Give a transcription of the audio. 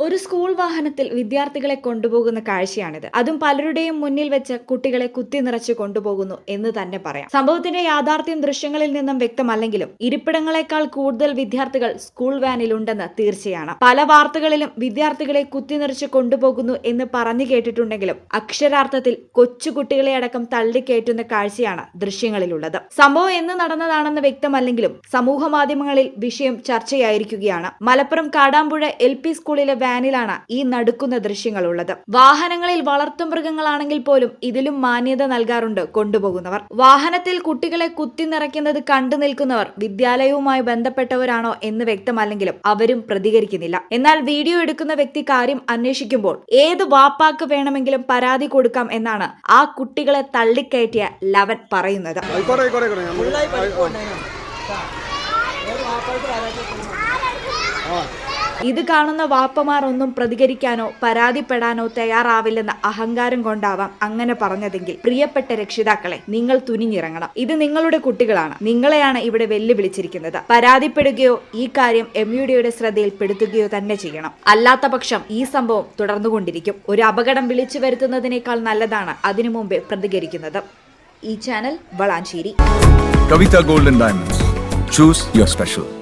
ഒരു സ്കൂൾ വാഹനത്തിൽ വിദ്യാർത്ഥികളെ കൊണ്ടുപോകുന്ന കാഴ്ചയാണിത്. അതും പലരുടെയും മുന്നിൽ വെച്ച് കുട്ടികളെ കുത്തി നിറച്ച് കൊണ്ടുപോകുന്നു എന്ന് തന്നെ പറയാം. സംഭവത്തിന്റെ യാഥാർത്ഥ്യം ദൃശ്യങ്ങളിൽ നിന്നും വ്യക്തമല്ലെങ്കിലും ഇരിപ്പിടങ്ങളെക്കാൾ കൂടുതൽ വിദ്യാർത്ഥികൾ സ്കൂൾ വാനിലുണ്ടെന്ന് തീർച്ചയാണ്. പല വാർത്തകളിലും വിദ്യാർത്ഥികളെ കുത്തി നിറച്ച് കൊണ്ടുപോകുന്നു എന്ന് പറഞ്ഞു കേട്ടിട്ടുണ്ടെങ്കിലും അക്ഷരാർത്ഥത്തിൽ കൊച്ചുകുട്ടികളെ അടക്കം തള്ളിക്കയറ്റുന്ന കാഴ്ചയാണ് ദൃശ്യങ്ങളിലുള്ളത്. സംഭവം എന്ന് നടന്നതാണെന്ന് വ്യക്തമല്ലെങ്കിലും സമൂഹ മാധ്യമങ്ങളിൽ വിഷയം ചർച്ചയായിരിക്കുകയാണ്. മലപ്പുറം കാടാമ്പുഴ എൽ പി സ്കൂളിലെ വാനിലാണ് ഈ നടുക്കുന്ന ദൃശ്യങ്ങളുള്ളത്. വാഹനങ്ങളിൽ വളർത്തു മൃഗങ്ങളാണെങ്കിൽ പോലും ഇതിലും മാന്യത നൽകാറുണ്ട് കൊണ്ടുപോകുന്നവർ. വാഹനത്തിൽ കുട്ടികളെ കുത്തി നിറയ്ക്കുന്നത് കണ്ടു നിൽക്കുന്നവർ വിദ്യാലയവുമായി ബന്ധപ്പെട്ടവരാണോ എന്ന് വ്യക്തമല്ലെങ്കിലും അവരും പ്രതികരിക്കുന്നില്ല. എന്നാൽ വീഡിയോ എടുക്കുന്ന വ്യക്തി കാര്യം അന്വേഷിക്കുമ്പോൾ ഏത് വാപ്പാക്ക് വേണമെങ്കിലും പരാതി കൊടുക്കാം എന്നാണ് ആ കുട്ടികളെ തള്ളിക്കയറ്റിയ ലവൻ പറയുന്നത്. ആ. ഇത് കാണുന്ന വാപ്പമാർ ഒന്നും പ്രതികരിക്കാനോ പരാതിപ്പെടാനോ തയ്യാറാവില്ലെന്ന അഹങ്കാരം കൊണ്ടാവാം അങ്ങനെ പറഞ്ഞതെങ്കിൽ. പ്രിയപ്പെട്ട രക്ഷിതാക്കളെ നിങ്ങൾ തുനിഞ്ഞിറങ്ങണം. ഇത് നിങ്ങളുടെ കുട്ടികളാണ്. നിങ്ങളെയാണ് ഇവിടെ വെല്ലുവിളിച്ചിരിക്കുന്നത്. പരാതിപ്പെടുകയോ ഈ കാര്യം എം യു ഡിയുടെ ശ്രദ്ധയിൽപ്പെടുത്തുകയോ തന്നെ ചെയ്യണം. അല്ലാത്ത പക്ഷം ഈ സംഭവം തുടർന്നുകൊണ്ടിരിക്കും. ഒരു അപകടം വിളിച്ചു വരുത്തുന്നതിനേക്കാൾ നല്ലതാണ് അതിനു മുമ്പേ പ്രതികരിക്കുന്നത്. ഈ channel Valanchery. Kavitha golden diamonds. Choose your special.